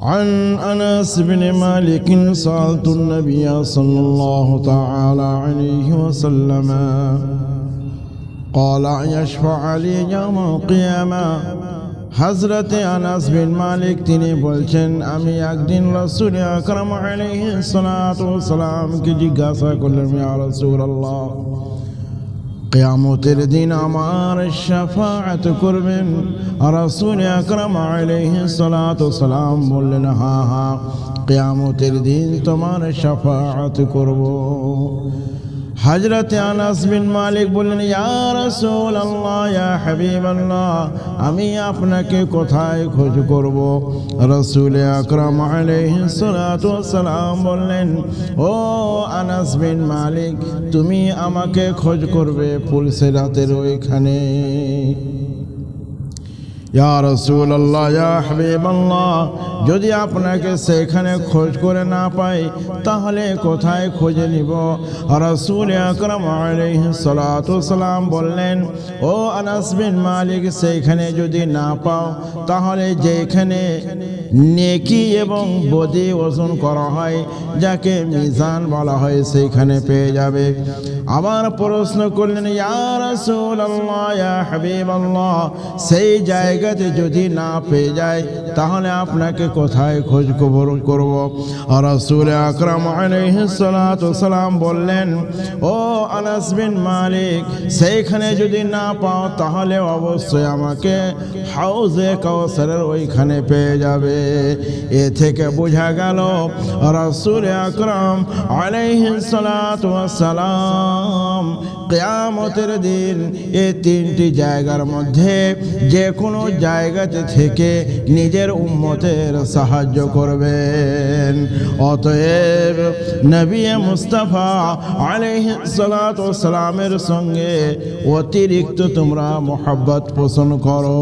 عن أنس بن مالك سألت النبي صلى الله تعالى عليه وسلم قال يشفع لي يوم القيامة হজরতে আনাস বিন মালিক তিনি বলছেন আমি একদিন রসুল আকরম সালামকে জিজ্ঞাসা করলাম ইয়া রসুল আল্লাহ কেয়ামতের দিন আমার শাফাআত করবেন রসুল আকরম সালাম বললেন হা হা কেয়ামতের দিন তোমার শাফাআত করব হজরত আনাস বিন মালিক বললেন, ইয়া রাসূল আল্লাহ ইয়া হাবিব আল্লাহ আমি আপনাকে কোথায় খোঁজ করব? রসুল আকরাম সালাম বললেন, ও আনাস বিন মালিক, তুমি আমাকে খোঁজ করবে পুলিশের রাতের ওইখানে। ইয়া রসুল আল্লাহ ইয়া হাবিব আল্লাহ যদি আপনাকে সেখানে খোঁজ করে না পাই, তাহলে কোথায় খুঁজে নিব? রসুল আকরম সালাম বললেন, ও আনাস বিন মালিক সেইখানে যদি না পাও, তাহলে যেখানে নেকি এবং বদি ওজন করা হয়, যাকে মিজান বলা হয় সেইখানে পেয়ে যাবে। আবার প্রশ্ন করলেন, ইয়া রসুল ইয়া হাবিব আল্লাহ সেই জায়গাতে যদি না পেয়ে যায়, তাহলে আপনাকে কোথায় খোঁজ খবর করব রসুল আকরাম সালাম বললেন, ও আনাস বিন মালিক, সেইখানে যদি না পাও, তাহলে অবশ্যই আমাকে হাউজে কাউসারের ওইখানে পেয়ে যাবে। এ থেকে বোঝা গেল, রসুল আকরাম আলাইহিসালাম কেয়ামতের দিন এই তিনটি জায়গার মধ্যে যে কোনো জায়গাতে থেকে নিজের উম্মতের সাহায্য করবেন। অতএব নবী মুস্তাফা আলাইহিসালামের সঙ্গে অতিরিক্ত তোমরা মোহাব্বত পোষণ করো।